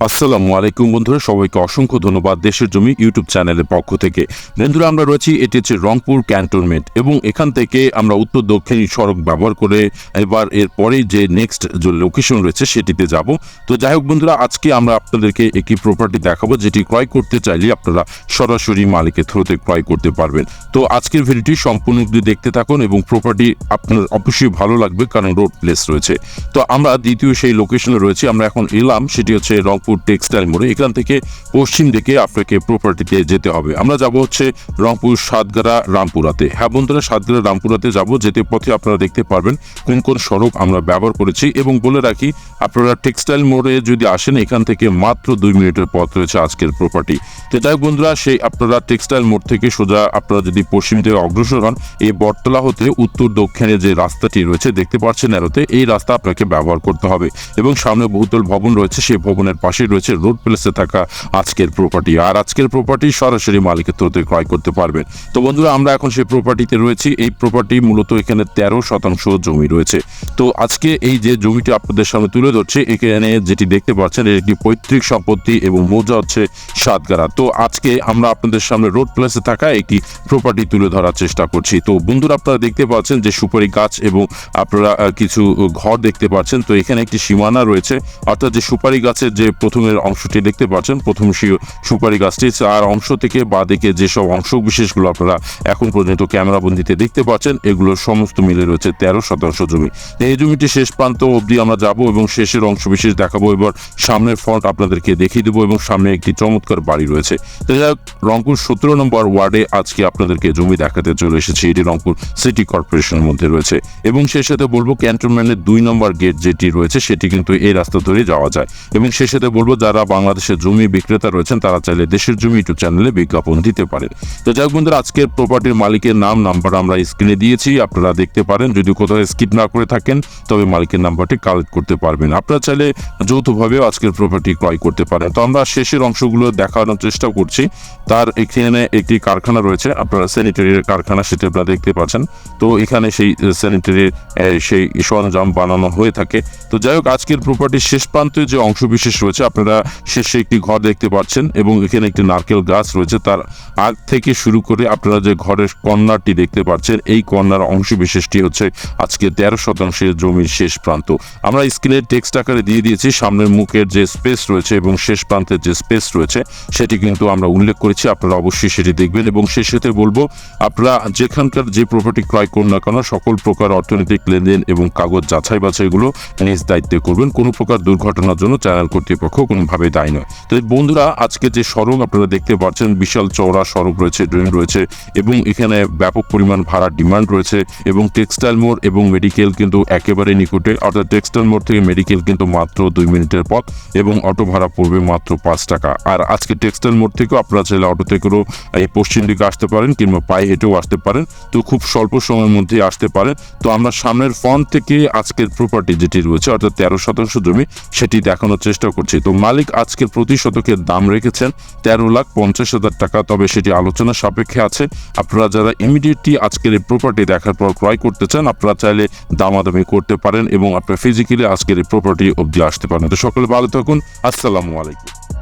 আসসালামু আলাইকুম বন্ধুরা, সবাইকে অসংখ্য ধন্যবাদ দেশের জমি ইউটিউব চ্যানেলের পক্ষ থেকে। বন্ধুরা, আমরা রয়েছি, এটি হচ্ছে রংপুর ক্যান্টনমেন্ট এবং এখান থেকে আমরা উত্তর, দক্ষিণ সড়ক ব্যবহার করে এবার এরপরেই যে নেক্সট যে লোকেশন রয়েছে সেটিতে যাব। তো যাই হোক বন্ধুরা, আজকে আমরা আপনাদেরকে একটি প্রপার্টি দেখাবো যেটি ক্রয় করতে চাইলে আপনারা সরাসরি মালিকের থ্রুতে ক্রয় করতে পারবেন। তো আজকের ভিডিওটি সম্পূর্ণ দেখতে থাকুন এবং প্রপার্টি আপনার অবশ্যই ভালো লাগবে কারণ রোড প্লেস রয়েছে। তো আমরা দ্বিতীয় সেই লোকেশনে রয়েছি, আমরা এখন এলাম, সেটি হচ্ছে রংপুর টেক্সটাইল মোড়ে এখান থেকে পশ্চিম দিকে আপনাকে প্রপার্টিতে যেতে হবে। আমরা যাব হচ্ছে রংপুর সাতগাড়া রামপুরাতে। হ্যাঁ বন্ধুরা, সাতগাড়া রামপুরাতে যাব, যেতে পথে আপনারা দেখতে পারবেন কোন কোন সড়ক আমরা ব্যবহার করেছি এবং বলে রাখি, আপনারা টেক্সটাইল মোড়ে যদি আসেন, এখান থেকে মাত্র দুই মিনিটের পথ রয়েছে আজকের প্রপার্টি তো যাই বন্ধুরা, সেই আপনারা টেক্সটাইল মোড় থেকে সোজা আপনারা যদি পশ্চিম দিকে অগ্রসর হন, এই বটতলা হতে উত্তর দক্ষিণে যে রাস্তাটি রয়েছে, দেখতে পাচ্ছেন এরোতে এই রাস্তা আপনাকে ব্যবহার করতে হবে। এবং সামনে বহুতল ভবন রয়েছে, সেই ভবনের পাশে রয়েছে রোড প্লেসে থাকা আজকের প্রপার্টি আর আজকের প্রপার্টি সরাসরি মালিকের ক্রয় করতে পারবেন। তো বন্ধুরা, আমরা এখন সেই প্রপার্টিতে রয়েছি। এই প্রপার্টি মূলত এখানে তেরো শতাংশ জমি রয়েছে। তো আজকে এই যে জমিটি আপনাদের সামনে তুলে ধরছে, এখানে যেটি দেখতে পাচ্ছেন এর একটি পৈতৃক সম্পত্তি এবং মৌজা হচ্ছে সাতগাড়া। তো আজকে আমরা আপনাদের সামনে রোড প্লেসে থাকা একটি প্রপার্টি তুলে ধরার চেষ্টা করছি। তো বন্ধুরা, আপনারা দেখতে পাচ্ছেন যে সুপারি গাছ এবং আপনারা কিছু ঘর দেখতে পাচ্ছেন। তো এখানে একটি সীমানা রয়েছে। অর্থাৎ যে সুপারি গাছের যে প্রথমের অংশটি দেখতে পাচ্ছেন। প্রথম সুপারি গাছটি আর অংশ থেকে বা দিকে যেসব অংশ বিশেষগুলো আপনারা এখন পর্যন্ত ক্যামেরা বন্দিতে দেখতে পাচ্ছেন, এগুলো সমস্ত মিলে রয়েছে তেরো শতাংশ জমি। এই জমিটি শেষ প্রান্ত অবধি আমরা যাব এবং শেষের অংশ বিশেষ দেখাবো। এবার সামনের ফ্রন্ট আপনাদেরকে দেখিয়ে দেবো এবং সামনে একটি চমৎকার বাড়ি রয়েছে। রংপুর সতেরো নম্বর ওয়ার্ডে আজকে আপনাদেরকে জমি দেখাতে চলে এসেছে। এটি রংপুর সিটি কর্পোরেশনের মধ্যে রয়েছে। এবং সেই সাথে বলব, ক্যান্টনমেন্টের দুই নম্বর গেট যেটি রয়েছে, সেটি কিন্তু এই রাস্তা ধরে যাওয়া যায়। এবং সেই সাথে বলব, যারা বাংলাদেশের জমি বিক্রেতা রয়েছেন, তারা চাইলে দেশের জমি ইউটিউব চ্যানেলে বিজ্ঞাপন দিতে পারেন। তো যাই বন্ধুরা, আজকের প্রপার্টির মালিকের নাম নাম্বার আমরা স্ক্রিনে দিয়েছি, আপনারা দেখতে পারেন। যদি কোথাও স্কিপ না করে থাকেন, তবে মালিকের নাম্বারটি কালেক্ট করতে পারবেন। আপনারা চাইলে যৌথভাবেও আজকের প্রপার্টি ক্রয় করতে পারেন। তো আমরা শেষের অংশগুলো দেখানোর চেষ্টা করছি। তার এখানে একটি কারখানা রয়েছে, আপনারা স্যানিটারির কারখানা সেটা আপনারা দেখতে পাচ্ছেন। তো এখানে সেই স্যানিটারির সেই সরঞ্জাম বানানো হয়ে থাকে। তো যাই হোক, আজকের প্রপার্টির শেষ প্রান্তে যে অংশ বিশেষ রয়েছে আপনারা শেষে একটি ঘর দেখতে পাচ্ছেন এবং এখানে একটি নারকেল গাছ রয়েছে। তার আগ থেকে শুরু করে আপনারা যে ঘরের কর্নারটি দেখতে পাচ্ছেন, এই কর্নার অংশ বিশেষটি হচ্ছে আজকে তেরো শতাংশের জমির শেষ প্রান্ত। আমরা স্ক্রিনের টেক্সট আকারে দিয়ে দিয়েছি, সামনের মুখের যে স্পেস রয়েছে এবং শেষ প্রান্তের যে স্পেস রয়েছে, সেটি কিন্তু আমরা উল্লেখ করেছি, আপনারা অবশ্যই সেটি দেখবেন এবং শেষেতে বলব, আপনারা যেখানকার যে প্রপার্টি ক্রয় করুন না কেন, সকল প্রকার অর্থনৈতিক লেনদেন এবং কাগজ যাচাই বাছাইগুলো নিজ দায়িত্বে করবেন। কোনো প্রকার দুর্ঘটনার জন্য চ্যানেল কর্তৃপক্ষ কোনোভাবে দায়ী নয়। তো বন্ধুরা, আজকে যে সড়ক আপনারা দেখতে পাচ্ছেন, বিশাল চওড়া সড়ক রয়েছে, ড্রেন রয়েছে এবং এখানে ব্যাপক পরিমাণ ভাড়ার ডিমান্ড রয়েছে এবং টেক্সটাইল মোড় এবং মেডিকেল কিন্তু একেবারে নিকটে, অর্থাৎ টেক্সটাইল মোড় থেকে মেডিকেল কিন্তু মাত্র দুই মিনিটের পথ এবং অটো ভাড়া পড়বে মাত্র পাঁচ টাকা। আর আজকে টেক্সটাইল মোড় থেকেও আপনারা চাইলে অটো থেকেও এই পশ্চিম দিকে আসতে পারেন কিংবা পায়ে হেঁটেও আসতে পারেন। তো খুব স্বল্প সময়ের মধ্যেই আসতে পারেন। তো আমরা সামনের ফ্রন্ট থেকে আজকের প্রপার্টি যেটি রয়েছে, অর্থাৎ তেরো শতাংশ জমি, সেটি দেখানোর চেষ্টা করছি। তো মালিক আজকের প্রতি শতকের দাম রেখেছেন তেরো লাখ পঞ্চাশ হাজার টাকা। তবে সেটি আলোচনা সাপেক্ষে আছে। আপনারা যারা ইমিডিয়েটলি আজকের এই প্রপার্টি দেখার পর ক্রয় করতে চান, আপনারা চাইলে দামাদামি করতে পারেন এবং আপনারা ফিজিক্যালি আজকের এই প্রপার্টি অবধি আসতে পারেন। তো সকলে ভালো থাকুন। আসসালামু আলাইকুম।